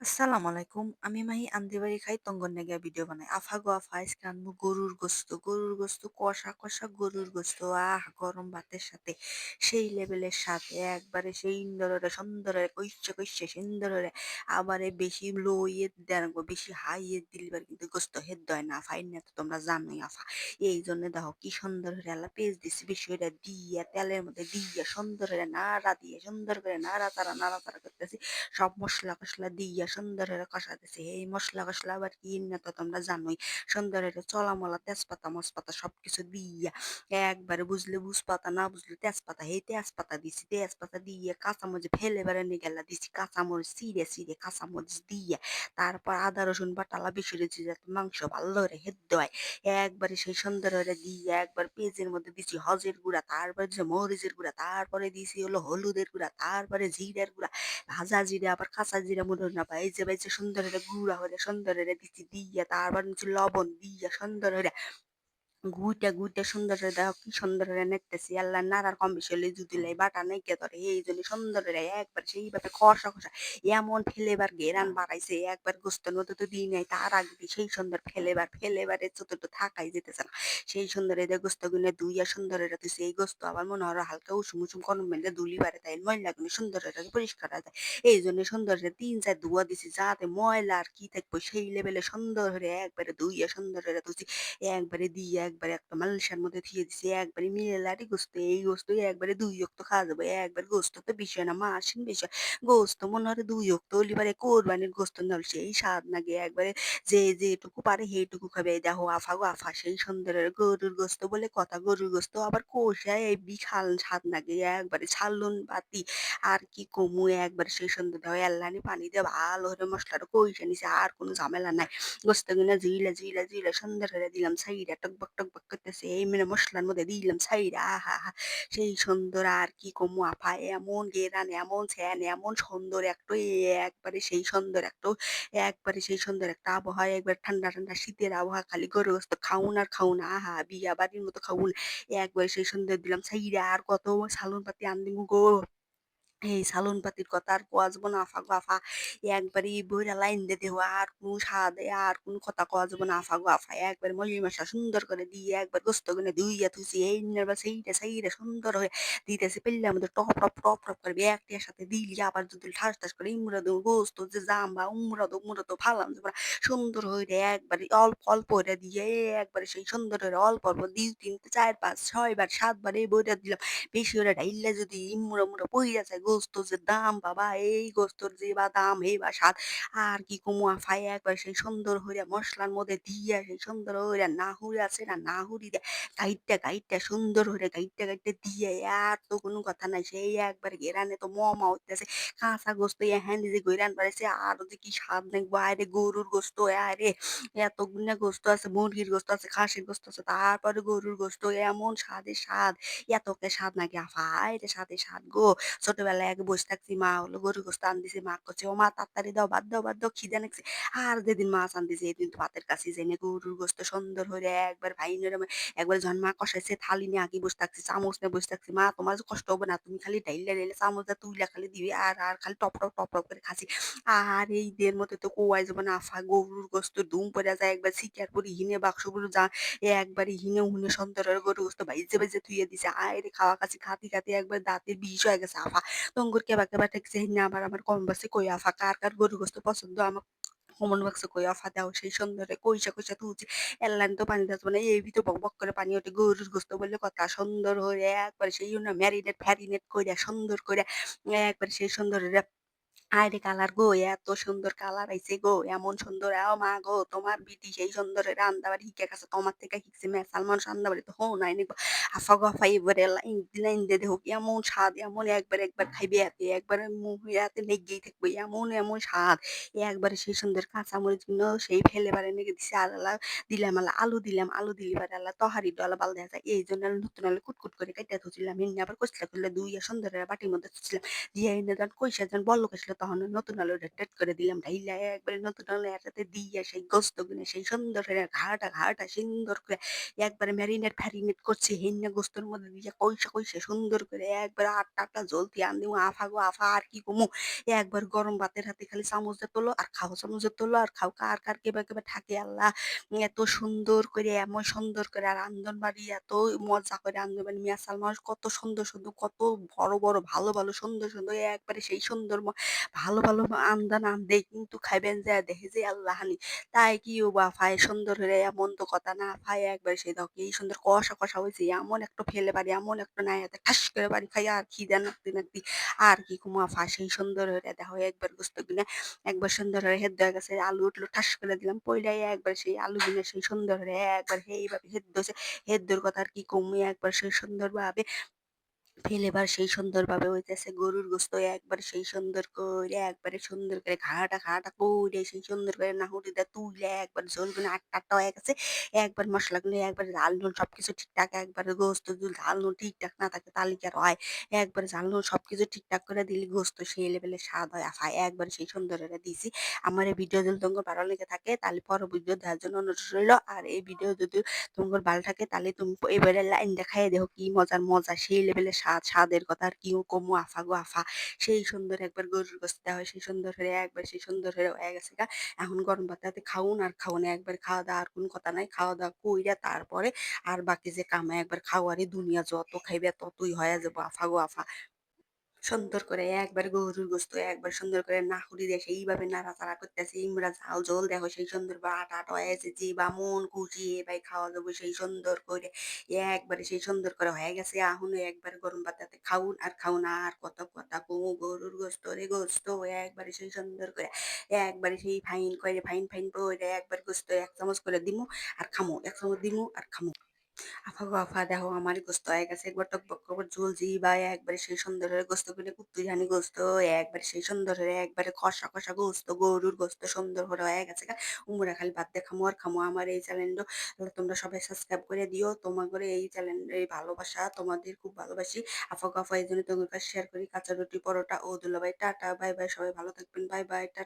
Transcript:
আসসালামু আলাইকুম। আমি মাহি আন্দিবাড়ি খাই তঙ্গননাগিয়া ভিডিও বানাই। আফা গো আফা আনব গরুর গোস্ত। গরুর গোস্ত কষা, কষা গরুর গোস্ত। আহ! গরম ভাতের সাথে সেই লেভেলের সাথে একবারে সেই ইন্দররে সুন্দরে কইচ্চা, কইচ্চা সুন্দরে আবারে বেশি লো ইয়ে দেয়া বেশি হাই ইয়ে দিলে এবার কিন্তু গোস্ত হেদ্দ হয় না। আফা এমনে তো তোমরা জানোই আফা। এই জন্য দেখো কি সুন্দর করে আল্লাহ পেঁয়াজ দিছি বেশি করে দিয়া তেলের মধ্যে দিয়া সুন্দর করে নাড়া দিয়ে সুন্দর করে নাড়াচাড়া নাড়াচাড়া করতেছি। সব মসলা-টসলা দিয়া সুন্দর করে কষাইতেছি। এই মসলা-টসলা আবার কি না তো তোমরা জানোই। সুন্দর করে চলা-মলা তেজপাতা-মসপাতা সবকিছু দিয়া একবারে বুঝলে বুঝপাতা না বুঝলে তেজপাতা, এই তেজপাতা দিছি। তেজপাতা দিয়ে কাঁচামরিচ ফেলে বেড়ানি গেলা দিছি। কাঁচামরিচ চিড়ে, চিড়ে কাঁচামরিচ দিয়ে তারপর আদা রসুন বাটালা বেশি দিছি যাতে মাংস ভালো করে হয়। একবারে সেই সুন্দর করে দিয়ে একবার পেঁয়াজের মধ্যে দিছি হজের গুঁড়া, তারপরে দিছি মরিচের গুঁড়া, তারপরে দিছি হলো হলুদের গুঁড়া, তারপরে জিরার গুঁড়া, ভাজা জিরা আবার কাঁচা জিরা মনে না বাইজে বাইজে সুন্দর করে গুঁড়া করে সুন্দর করে দিছি দিয়া, তারপর নিচে লবণ দিয়া, সুন্দর করে গুইটা গুইটা সুন্দর দেখো কি সুন্দর করে নেড়তেছি আল্লাহ নাড়ার কম বেশি হলে যদি লাই বাটা নাইকে ধরে এই জন্য সুন্দর একবার সেইভাবে খসা খসা এমন ফ্লেভার গেরান বাড়াইছে একবার গোস্তের মধ্যে তো দিই নাই তার আগে সেই সুন্দর ফ্লেভার ফ্লেভারের তো তো থাকাই যেতেছে না। সেই সুন্দর এদের গোস্ত গুনে দুইয়া সুন্দর এটা তুই এই গোস্ত আবার মনে হয় হালকা উসুম উসুম গরম মেলে দুলি বাড়ে তাই ময়লা গুলো সুন্দর এটা পরিষ্কার হয়ে যায়। এই জন্য সুন্দর তিন চার ধোয়া দিছি যাতে ময়লা আর কি থাকব সেই লেভেলে সুন্দর করে একবারে ধুইয়া সুন্দর করে তুলছি একবারে দিয়ে একবারে একটা মালসার মধ্যে থুয়ে দিছি, একবারে মিলারি গোস্ত, এই গোস্ত একবারে দুই অক্ত খাওয়া যাবে একবার গোস্ত তো বিষয় না মাসিন বিষয় গোস্ত মনে হয় দুই অক্ত হলিবারে কোরবানির গোস্ত না হলে সেই স্বাদ লাগে একবারে যে যেটুকু পারে সেইটুকু খাবে। দেখো আফা গো আফা, সেই সুন্দরের গরুর গোস্ত বলে কথা, গরুর গোস্ত আবার কষায় এই বিশাল স্বাদ লাগে একবারে ছালুন বাতি, আর কি কমু, একবারে সেই সুন্দর দাও এল্লানি পানি দিয়ে ভালো করে মশলাটা কষে নিছে, আর কোনো ঝামেলা নাই। গোস্ত কিনা জিলা জিলা জিলা সুন্দর করে দিলাম, সাইডা টকবক টকবক মানে মশলার মধ্যে দিলাম সাইডা আহা সেই সুন্দর আর কি কমু এমন গেরান, এমন ছ্যান, এমন সুন্দর একটু একবারে সেই সুন্দর একটু, একবারে সেই সুন্দর একটা আবহাওয়া, একবার ঠান্ডা ঠান্ডা শীতের আবহাওয়া, খালি গরু গোস্ত খাউন আর খাউন আহা, বিয়া বাড়ির মতো খাউন একবারে সেই সুন্দর দিলাম সাইডা আর কত সালুন পাতি আনদিমু গো। এই সালুন পাতির কথা আর কোয়া যাব না, আফা আফা। একবারে বইরা লাইন দিয়ে দেহ, আর কোনো স্বাদ আর কোনো কথা কোয়া যাব না, আফা আফা। একবার মলি মশলা সুন্দর করে দিয়ে একবার গোস্ত গুনে ধুইয়া থুইছি এই নারবা সেইটা সেইটা সুন্দর হয়ে দিতেছি। পেলে আমাদের টপ টপ টপ টপ করবে একটার সাথে দিলি, আবার যদি ঠাস ঠাস করে ইমরা দেবো গোস্ত যে জাম্বা উমরা দো উমরা তো ফালাম যে সুন্দর হয়ে একবারে অল্প অল্প করে দিয়ে একবারে সেই সুন্দর হয়ে অল্প অল্প দুই, তিন, চার, পাঁচ ছয়বার সাতবার এই বইটা দিলাম। বেশি করে ঢাইল্লা যদি ইমুড়া মুড়া পইরা যায় গোস্ত যে দাম, বাবা, এই গোস্তর যে বা দাম, এই বা স্বাদ, আর কি কমু আফাই একবার সেই সুন্দর হইয়া মশলার মধ্যে দিয়া, সেই সুন্দর হইরা নাহুরি আছে না নাহুরি দিয়ে গাইটটা গাইটটা সুন্দর হইরা গাইটটা গাইটটা দিয়ে, আর তো কোনো কথা নাই। সেই একবার ঘেরানে তো মমা হইতেছে, কাঁচা গোস্ত এহেন যে গইরান বাড়াইছে আর যে কি স্বাদ দেখব আরে গরুর গোস্ত, আরে এতগুলা গোস্ত আছে, মুরগির গোস্ত আছে, খাসির গোস্ত আছে, তারপরে গরুর গোস্ত, এমন স্বাদের স্বাদ, এতকে স্বাদ নাকি আফা এটা স্বাদে স্বাদ গো, ছোটবেলায় আগে বসে থাকছি, মা হলো গরু গোস্ত আন দিছে মা করছে, ও মা তাড়াতাড়ি দাও বাদ দাও বাদ দাও, খিদে লাগছে। আর যেদিন মাছ আন দিছে এদিন তো ভাতের কাছে যাই গরুর গোস্ত সুন্দর হয়ে একবার ভাই একবার যখন মা কষাইছে, থালি নিয়ে আগে বসে থাকছি, চামচ নিয়ে বসে থাকছি, মা তোমার কষ্ট হবে না, তুমি খালি ডাইলে ডাইলে চামচটা তুইলা খালি দিবি, আর আর খালি টপ টপ টপ টপ করে খাসি। আর এই দের মধ্যে তো কোয়াই যাবে না, আফা গরুর গোস্ত ধুম পড়ে যায়, একবার শিকার পরি হিনে বাক্সগুলো যা একবারে হিনে হুনে সন্তরের গরু গোস্ত ভাইজে ভাইজে থুইয়ে দিছে, আয় রে খাওয়া কাছে খাতি খাতি একবার দাঁতের বিষ হয়ে গেছে, আফা। তঙ্গুর কেবা কেবা ঠেকছে হিনে আবার আমার কম বাসে কই আফা কার কার গরু গোস্ত পছন্দ আমার কমন বাক্সে কই আফা দাও সেই সুন্দরে কইসা কইসা তুলছি এল্লান তো পানি দাস মানে এই ভিতর বক বক করে পানি ওঠে গরুর গোস্ত বললে কথা সুন্দর হয়ে একবার সেই জন্য ম্যারিনেট ফ্যারিনেট কইরা সুন্দর করে একবার সেই সুন্দর আরে কালার গো, এত সুন্দর কালার আইছে গো, এমন সুন্দর আও মা গো, তোমার বিটি সেই সুন্দর রান্দাবাড়ি শিখে গেছে তোমার থেকে শিখছে মে সালমান রান্দাবাড়ি তো হো, নাই নিগো আফা গো, আফা, এবারে লাইন লাইন দে দেখো এমন স্বাদ, এমন একবার একবার খাইবে এতে, একবারে এতে লেগেই থাকবে, এমন এমন স্বাদ একবারে সেই সুন্দর কাঁচা মরিচগুলো সেই ফেলে বারে নেগে দিছে আলালা, দিলাম আলা, আলু দিলাম, আলু দিলি বারে আল্লাহ তহারি ডলা বাল দেখা যায়, এই জন্য নতুন আলু কুটকুট করে কাইটা ধুছিলাম হিন্দি আবার কচলা করলে দুই সুন্দর বাটির মধ্যে ধুছিলাম, দিয়ে এনে যখন কইসা, যখন বলক আসলো তখন নতুন আলু টেট করে দিলাম ঢাইলা একবারে নতুন আলু একসাথে দিয়ে সেই গোস্ত গুনে সেই সুন্দর করে ঘাটা ঘাটা সুন্দর করে একবারে ম্যারিনেট ফ্যারিনেট করছি হেন্না গোস্তর মধ্যে দিয়ে কইসা কইসা সুন্দর করে একবার আটটা আটটা জলদি আন আফা গো আফা, আর কি কমু? একবার গরম ভাতের হাতে খালি চামচ তোলো আর খাও, চামচ তোলো আর খাও, কার কার কেবা কেবা থাকে আল্লাহ, এত সুন্দর করে, এমন সুন্দর করে আর আন্দনবাড়ি এত মজা করে আন্দনবাড়ি মিয়াসাল মানুষ কত সুন্দর সুন্দর, কত বড় বড়, ভালো ভালো সুন্দর সুন্দর, একবারে সেই সুন্দর ভালো ভালো আনদে কিন্তু খাইবেন যে, দেখে যে আল্লাহানি তাই কি ও বা ফায় সুন্দর হয়ে এমন তো কথা না ফায় একবার সেই দাও কি সুন্দর কষা কষা হয়েছে এমন একটা ফেলে বাড়ি, এমন একটা নাই হাতে ঠাস করে বাড়ি খাই আর খিদে নাকতে নাকতে আর কি কুমা ফা সেই সুন্দর হয়ে দেখো একবার গুস্ত কিনে, একবার সুন্দর হয়ে হেদ্দ হয়ে গেছে, আলু উঠল ঠাস করে দিলাম পইলাই একবার সেই আলু কিনে, সেই সুন্দর হয়ে একবার এইভাবে হেদ্দ হয়েছে হেদ্দর কথা আর কি কমে একবার সেই সুন্দর ভাবে ফেলেবার সেই সুন্দরভাবে হইতেছে গরুর গোস্ত একবার সেই সুন্দর করে একবারে সুন্দর করে ঘাটা ঘাটা করে সেই সুন্দর করে না নাহুরিটা তুলে একবার ঝোলগুলো আটটা আটটা হয়ে গেছে। একবার মশলাগুলো একবার ঝাল নুন সবকিছু ঠিকঠাক একবার গোস্ত ঝাল নুন ঠিকঠাক না থাকে তাহলে কি আর হয়? একবার ঝাল নুন সবকিছু ঠিকঠাক করে দিলে গোস্ত সেই লেভেলে স্বাদ হয়। আফা একবার সেই সুন্দর করে দিয়েছি। আমার এই ভিডিও যদি তোমার ভালো লেগে থাকে তাহলে পরে ভিডিও দেওয়ার জন্য অনুরোধ রইল। আর এই ভিডিও যদি তোমার ভালো থাকে তাহলে তুমি এবারে লাইন দেখাই দেখো কি মজার মজা সেই লেভেলের স্বাদ স্বাদের কথা আর কিও কমু, আফা গো আফা। সেই সুন্দর একবার গরুর গোস্ত দেওয়া হয়, সেই সুন্দর হয়ে একবার, সেই সুন্দর হয়ে হয়ে গেছে গা। এখন গরম ভাতে খাউন আর খাউন একবার খাওয়া দাওয়া আর কোনো কথা নাই। খাওয়া দাওয়া কইরা তারপরে আর বাকি যে কামে একবার খাওয়ারই দুনিয়া যত খাইবে ততই হয়ে যাব, আফা গো আফা। সুন্দর করে একবার গরুর গোস্ত, একবার সুন্দর করে না নাহুরি দিয়ে সেইভাবে নাড়াচাড়া করতেছে। ইমরা ঝাল ঝোল দেখো সেই সুন্দর বা আটা আটা হয়েছে যে বা মন খুশি ভাই খাওয়া যাব সেই সুন্দর করে একবারে সেই সুন্দর করে হয়ে গেছে। আহুন একবার গরম পাতাতে খাউন আর খাউন আর কত কথা কমু গরুর গোস্ত রে গোস্ত, একবারে সেই সুন্দর করে, একবারে সেই ফাইন করে, ফাইন ফাইন করে একবার গোস্ত এক চামচ করে দিমু আর খামু, এক চামচ দিমু আর খামু। আফা গো আফা, দেখো আমারই গোস্ত হয়ে গেছে। একবার টকবক করে ঝোল জি বা একবারে সেই সুন্দর গোস্তগুলো কুত্তু জানি গোস্ত, একবারে সেই সুন্দর হয়ে একবারে কষা কষা গোস্ত, গরুর গোস্ত সুন্দর করে হয়ে গেছে গা। উমরা খালি ভাত দিয়ে খামো আর খামো আমার এই চ্যানেলটা তোমরা সবাই সাবস্ক্রাইব করে দিও তোমার করে এই চ্যানেল এই ভালোবাসা, তোমাদের খুব ভালোবাসি। আফা গো আফা, এই জন্য তোমার কাছে শেয়ার করি। কাঁচা রুটি, পরোটা, ও দুলাভাই, টাটা বাই বাই সবাই ভালো থাকবেন বাই বাই টাটা।